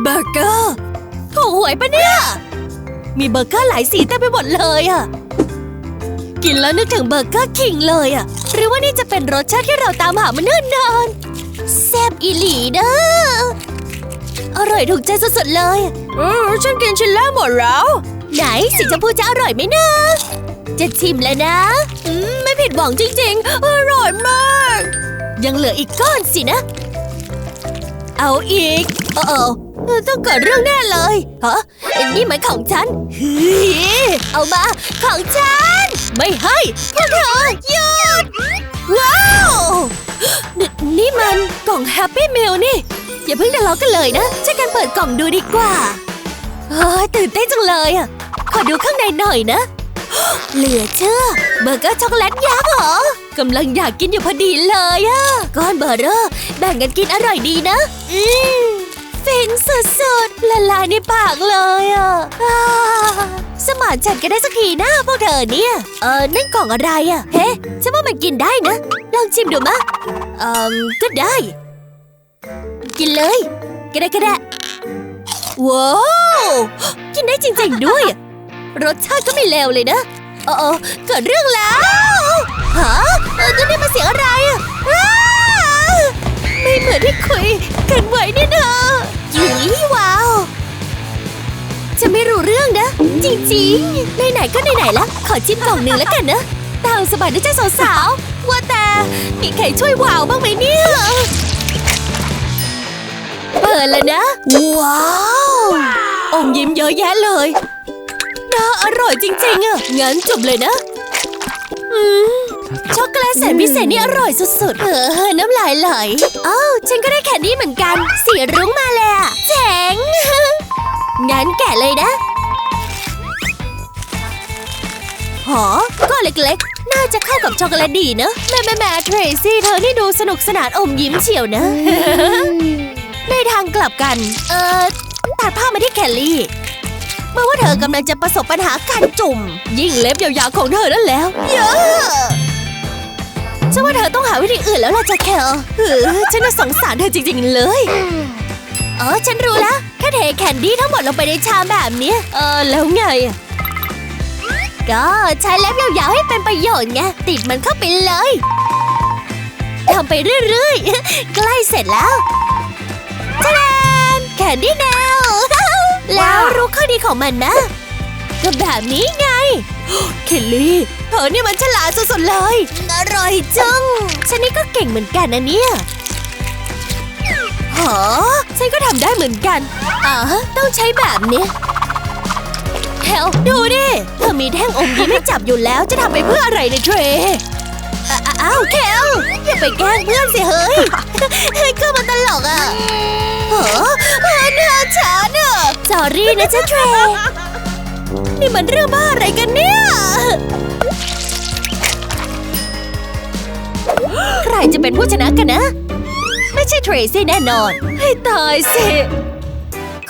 เบอร์เกอร์ถูกหวยปะเนี่ย มีเบอร์เกอร์หลายสีเต็มไปหมดเลยอะกินแล้วนึกถึงเบอร์เกอร์คิงเลยอะหรือว่านี่จะเป็นรสชาติที่เราตามหามาเนิ่นนานแซ่บอีหลีเด้ออร่อยถูกใจสุดๆเลยอือฉันกินชิ้นแรกหมดแล้ว ไหนสีชมพูจะอร่อยไหมนะ จะชิมแล้วนะอืมไม่ผิดหวังจริงๆ อร่อยมาก ยังเหลืออีกก้อนสินะ เอาอีก เออเออ ต้องเกิดเรื่องแน่เลยฮะนี่มันของฉันเฮ้ยเอามา ของฉัน ไม่ให้พวกเธอหยุด ว้าวนนี่มันกล่องแฮปปี้มิลนี่ อย่าเพิ่งทะเลาะกันเลยนะช่วยกันเปิดกล่องดูดีกว่าเฮ้ยตื่นเต้นจังเลยอะ ขอดูข้างในหน่อยนะ เหลือเชื่อ เบอร์เกอร์ช็อกโกแลตยักษ์เหรอกำลังอยากกินอยู่พอดีเลยอะ ก้อนเบอร์เรอร์แบ่งกันกินอร่อยดีนะ อืม ฟินสุดๆ ละลายในปากเลยอะอ่าสมานฉันกันได้สักทีนะพวกเธอเนี่ย เออนั่นกล่องอะไรอะ เฮ้ฉันว่ามันกินได้นะ ลองชิมดูมะเออก็ได้ กินเลยก็ได้ก็ได้ว้าวกินได้จริงๆด้วย รสชาติก็ไม่เลวเลยนะเออเอกิดเรื่องแล้วฮะเออนี่มันเสียงอะไรอะ กันไว้นี่นะยุยว้าว จะไม่รู้เรื่องนะ จริงๆไหนๆก็ไหนๆละขอจิ้มกล่องหนึ่งแล้วกันนะตามสบายนะเจ้าสาวๆว่าแต่มีใครช่วยว้าวบ้างไหมเนี่ยเปิดแล้วนะ ว้าวอมยิ้มเยอะแยะเลยน่าอร่อยจริงๆอะงั้นจบเลยนะ อืม ช็อกโกแลตแสนพิเศษนี่อร่อยสุดๆ เออ น้ำลายไหลอ้าวฉันก็ได้แคนดี้เหมือนกัน สีรุ้งมาเลยอะเจ๋ง งั้นแกะเลยนะหอก็เล็กๆ น่าจะเข้ากับช็อกโกแลตดีเนอะแม่แม่แม่เทรซี่เธอนี่ดูสนุกสนานอมยิ้มเฉียวนะ ในทางกลับกัน เออตัดภาพมาที่แคลลี่เมื่อว่าเธอกำลังจะประสบปัญหาการจุ่ม ยิ่งเล็บยาวๆของเธอนั่นแล้ว เยอะ ฉันว่าเธอต้องหาวิธีอื่นแล้วล่ะจะแคลเออฉันน่ะสงสารเธอจริง ๆ เลยเออฉันรู้แล้วแค่เทแคนดี้ทั้งหมดลงไปในชามแบบนี้ เออแล้วไง ก็ใช้เล็บยาวๆให้เป็นประโยชน์ไงติดมันเข้าไปเลยทำไปเรื่อยๆ ใกล้เสร็จแล้วทะเลนแคนดี้แนวแล้วรู้ข้อดีของมันนะ ก็แบบนี้ไง เคลลี่เธอเนี่ยมันฉลาดสุดๆเลยอ ร่อยจัง ฉันนี่ก็เก่งเหมือนกันนะเนี่ยหอฉันก็ทำได้เหมือนกันอ่าต้องใช้แบบนี้แฮลดูดิเธอมีแท่งอมยิ้มให้จับอยู่แล้วจะทำไปเพื่ออะไรในเทร์อ้าวแคลอย่าไปแกล้งเพื่อนสิเฮ้ยเฮ้ยก็มันตลกอะเหอเพื่อนเธอฉันอะสอรี่นะจ๊ะเทรนี่มันเรื่องบ้าอะไรกันเนี่ย ใครจะเป็นผู้ชนะกันนะ ไม่ใช่เทรซี่แน่นอน ให้ตายสิ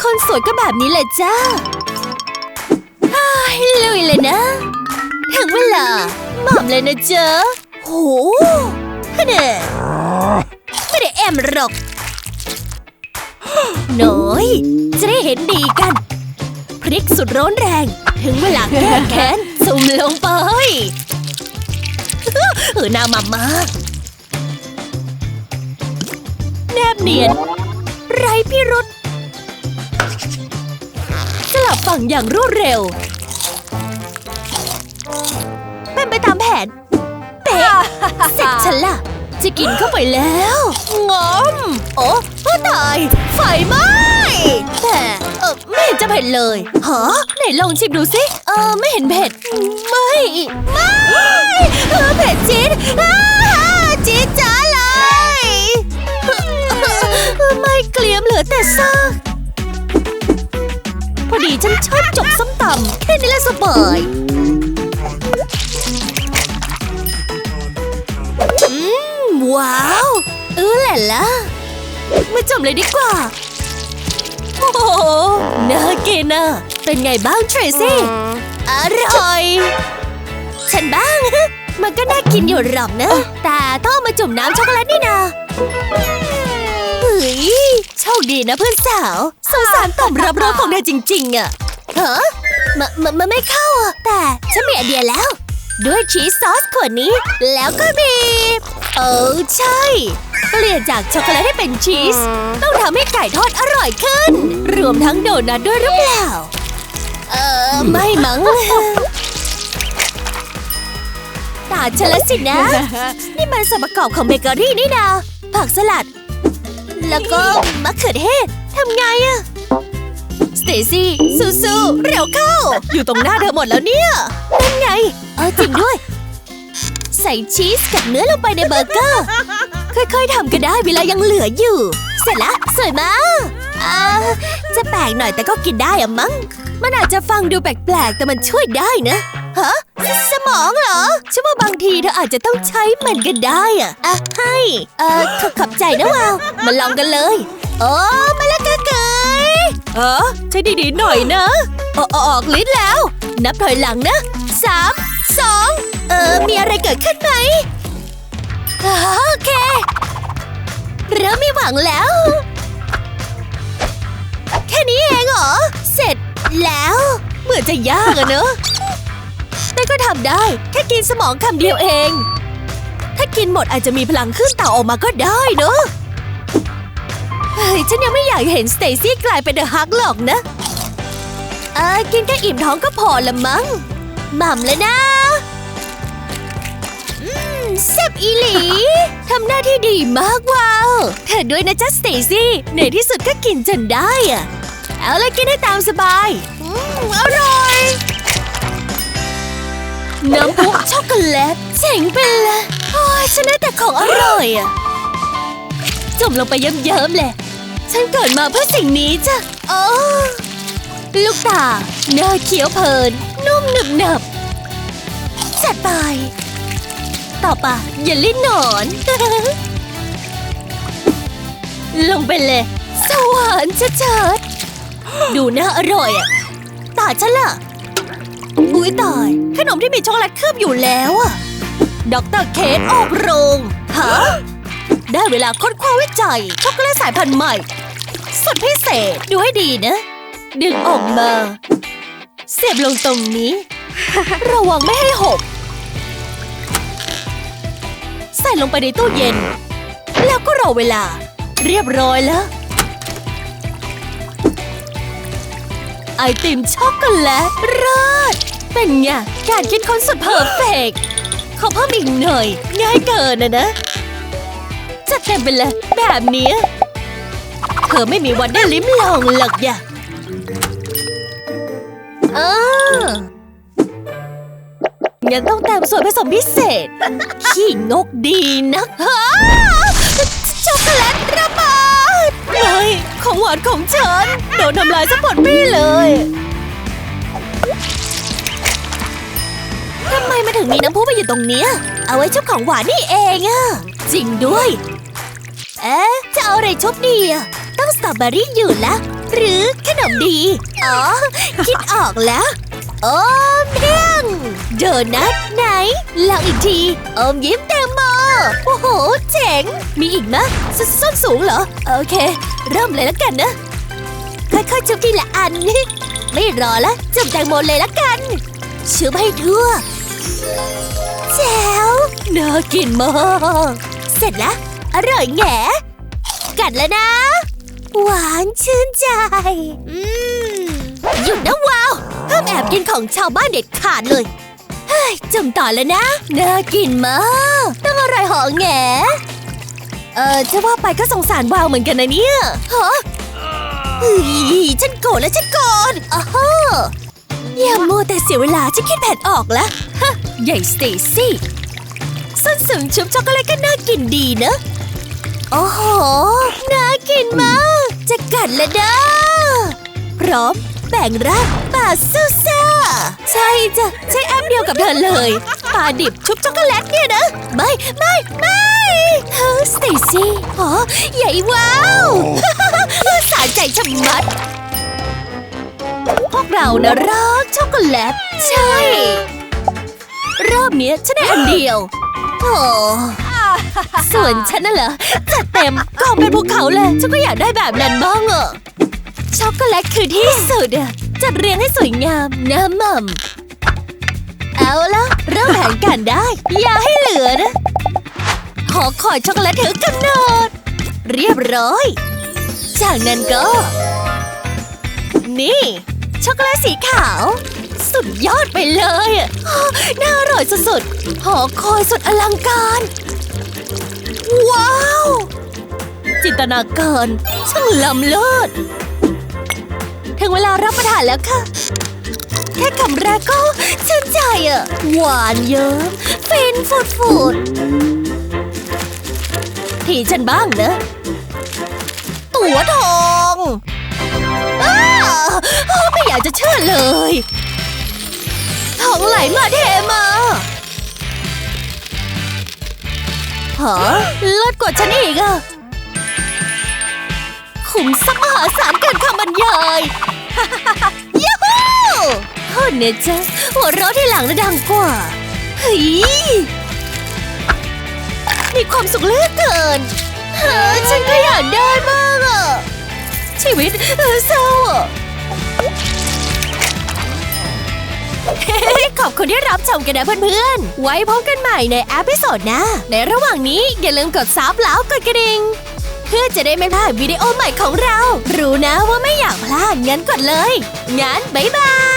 คนสวยก็แบบนี้แหละจ้าอ้ายลุยเลยนะ ถึงเวลาหม่อมเลยนะเจ๊ะโหเนี่ยไม่ได้แอมหรอกน้อย จะได้เห็นดีกัน พริกสุดร้อนแรง ถึงเวลาแก้แค้นสุ่มลงไป เออหน้ามามาแนบเนียน ไรพิรุษสลับฝั่งอย่างรวดเร็ว เป็นไปตามแผน เป๊ะเสร็จฉันล่ะจะกินเข้าไปแล้วงอม โอ้ตาย ไฟไหม้แต่เออไม่เห็นจะเผ็ดเลยฮะไหนลองชิมดูสิ เออ ไม่เห็นเผ็ด ไม่ ไม่ เออเผ็ดจี๊ดจี๊ดจ้าเลย ไม่เกลียมเหลือแต่ซากพอดีฉันชอบจกส้มตำแค่นี้แหละสบายอืมว้าว เออแหละละมาจบเลยดีกว่า โอ้โหน่ากินอะเป็นไงบ้างเทรซี่ อร่อย ฉันบ้าง มันก็น่ากินอยู่หรอกนะ แต่ต้องเอามาจุ่มน้ำช็อกโกแลตนี่นาเฮ้ยโชคดีนะเพื่อนสาวสงสารตอบรับรสของเธอจริง ๆอะฮะมันมันมันไม่เข้าอะแต่ฉันมีไอเดียแล้ว ด้วยชีสซอสขวดนี้ แล้วก็บีบเออใช่ เปลี่ยนจากช็อกโกแลตให้เป็นชีส ต้องทำให้ไก่ทอดอร่อยขึ้น รวมทั้งโดนัทด้วยหรือเปล่า เออไม่มั้ง ตาฉันแล้วสินะ นี่มันส่วนประกอบของเบเกอรี่นี่นา ผักสลัด แล้วก็มะเขือเทศทำไงอะสเตซี่สู้ๆเร็วเข้า อยู่ตรงหน้าเธอหมดแล้วเนี่ยนั่นไง เออจริงด้วย ใส่ชีสกับเนื้อลงไปในเบอร์เกอร์ ค่อยๆทำก็ได้เวลายังเหลืออยู่ เสร็จละสวยมากอ่าจะแปลกหน่อยแต่ก็กินได้อะมั้ง มันอาจจะฟังดูแปลกๆ แต่มันช่วยได้นะ ฮะสสมองเหรอฉันว่าบางทีเธออาจจะต้องใช้มันก็ได้อะอะให้เออขอขอบใจนะวาวมาลองกันเลย โอ้มาแล้วกะเกยเออใช้ดีๆหน่อยนะออออกลิ้นแล้ว นับถอยหลังนะสามสองเออ มีอะไรเกิดขึ้นไหมอ่าโอเค เริ่มมีหวังแล้ว แค่นี้เองเหรอ เสร็จแล้ว เหมือนจะยากอะเนอะ แต่ก็ทำได้ แค่กินสมองคำเดียวเอง ถ้ากินหมดอาจจะมีพลังขึ้นเต่าออกมาก็ได้เนอะเฮ้ยฉันยังไม่อยากเห็นสเตซี่กลายเป็นเดอะฮักหรอกนะ เออกินแค่อิ่มท้องก็พอละมั้งหม่ำเลยนะ อืมแซ่บอีหลี ทำหน้าที่ดีมากว้าว เธอด้วยนะจ๊ะสเตซี่ในที่สุดก็กินจนได้อะเอาเลยกินให้ตามสบาย อืมอร่อย น้ำพุช็อกโกแลตเจ๋งไปเลยโอ้ยฉันได้แต่ของอร่อยอะจมลงไปเยิ้มๆเลย ฉันเกิดมาเพื่อสิ่งนี้จ้ะโอ้ลูกตาเนื้อเขียวเพลิน นุ่มหนึบหนับจัดไป ต่อไปอย่าลิ้นหนอน ลงไปเลย สวรรค์ชัดๆดูน่าอร่อยอะตาฉันล่ะ อุ้ยตาย ขนมที่มีช็อกโกแลตเคลือบอยู่แล้วอะด็อกเตอร์เคทออกโรงฮะได้เวลาค้นคว้าวิจัย ช็อกโกแลตสายพันธุ์ใหม่สุดพิเศษดูให้ดีนะ ดึงออกมา เสียบลงตรงนี้ ระวังไม่ให้หก ใส่ลงไปในตู้เย็น แล้วก็รอเวลา เรียบร้อยแล้ว ไอติมช็อกโกแลตรอด เป็นไงการคิดค้นสุดเพอร์เฟกต์ขอเพิ่มอีกหน่อย ง่ายเกินนะนะ จัดเต็มไปเลยแบบนี้ เธอไม่มีวันได้ลิ้มลองหรอกอย่าเออยังต้องเติมส่วนผสมพิเศษ ขี้งกดีนักฮะช็อกโกแลตระเบิดไม่ของหวานของฉัน โดนทำลายซะหมดพี่เลย มมาถึงมีน้ำพุมาอยู่ตรงเนี้ย เอาไว้ชุบของหวานนี่เองอะจริงด้วย เอ๊ะ จะเอาอะไรชุบดีอะต้องสตรอเบอรี่อยู่ละหรือขนมดี อ๋อ คิดออกแล้ว โอมเพียงโดนัทไหน ลองอีกทีอมยิ้มแตงโมโอ้โห เจ๋ง มีอีกมะสส้นสูงเหรอ โอเค เริ่มเลยแล้วกันนะ ค่อยๆชุบทีละอัน ไม่รอละ จุ่มแตงโมเลยละกันชุบให้ทั่ว แจ๋วน่ากินมาก เสร็จแล้ว อร่อยแงกัดแล้วนะ หวานชื่นใจ อืมหยุดนะวาวห้ามแอบกินของชาวบ้านเด็ดขาดเลยเฮ้ยจุ่มต่อแล้วนะ น่ากินมากต้องอร่อยหอแงเออจะว่าไปก็สงสารวาวเหมือนกันนะเนี่ยฮะเฮ้ยฉันโกรธแล้วฉันโกรธอ้าว อย่ามัวแต่เสียเวลาฉันคิดแผนออกแล้วฮะใหญ่สเตซี่ส้นสูงชุบช็อกโกแลตก็น่ากินดีนะ โอ้โห น่ากินมาก จะกัดแล้วเด้อพร้อมแบ่งร่างปลาซูซ่า ใช่จ้ะใช้แอปเดียวกับเธอเลยปลาดิบชุบช็อกโกแลตเนี่ยนะ ไม่ไม่ไม่เฮ้สเตซี่อ๋อใหญ่ว้าว สาใจชะมัด เรานะรักช็อกโกแลต ใช่ รอบนี้ฉันได้อันเดียวโอ้ส่วนฉันน่ะเหรอจัดเต็มกองเป็นภูเขาเลย ฉันก็อยากได้แบบนั้นบ้างอะช็อกโกแลตคือที่สุดอะจัดเรียงให้สวยงามน้ำม่ำเอาละเริ่มแผนการได้ อย่าให้เหลือนะ ขอคอยช็อกโกแลตถึงกำหนด เรียบร้อย จากนั้นก็ นี่ ช็อกโกแลตสีขาว สุดยอดไปเลยอะอ้อน่าอร่อยสุดๆ หอคอยสุดอลังการ ว้าว จินตนาการช่างล้ำเลิศ ถึงเวลารับประทานแล้วค่ะ แค่คำแรกก็ชื่นใจอะหวานเยิ้มฟินฟุดฟุดๆทีฉันบ้างนะ ตัวทอง อ้า ม่อยากจะเชื่อเลยทองไหลมาเทมาฮะเลิศกว่าฉันอีกอะขุมทรัพย์มหาศาลเกินคำบรรยายยูฮูโอ้เนจ๊ะหัวเราะที่หลังน่ะดังกว่าเฮ้ยมีความสุขเหลือเกินเฮ้ฉันก็อยากได้บ้ คุณที่รับชมกันนะเพื่อนๆ ไว้พบกันใหม่ในเอพิโซดหน้า ในระหว่างนี้อย่าลืมกดซับแล้วกดกระดิ่งเพื่อจะได้ไม่พลาดวิดีโอใหม่ของเรา รู้นะว่าไม่อยากพลาดงั้นกดเลย งั้นบ๊ายบาย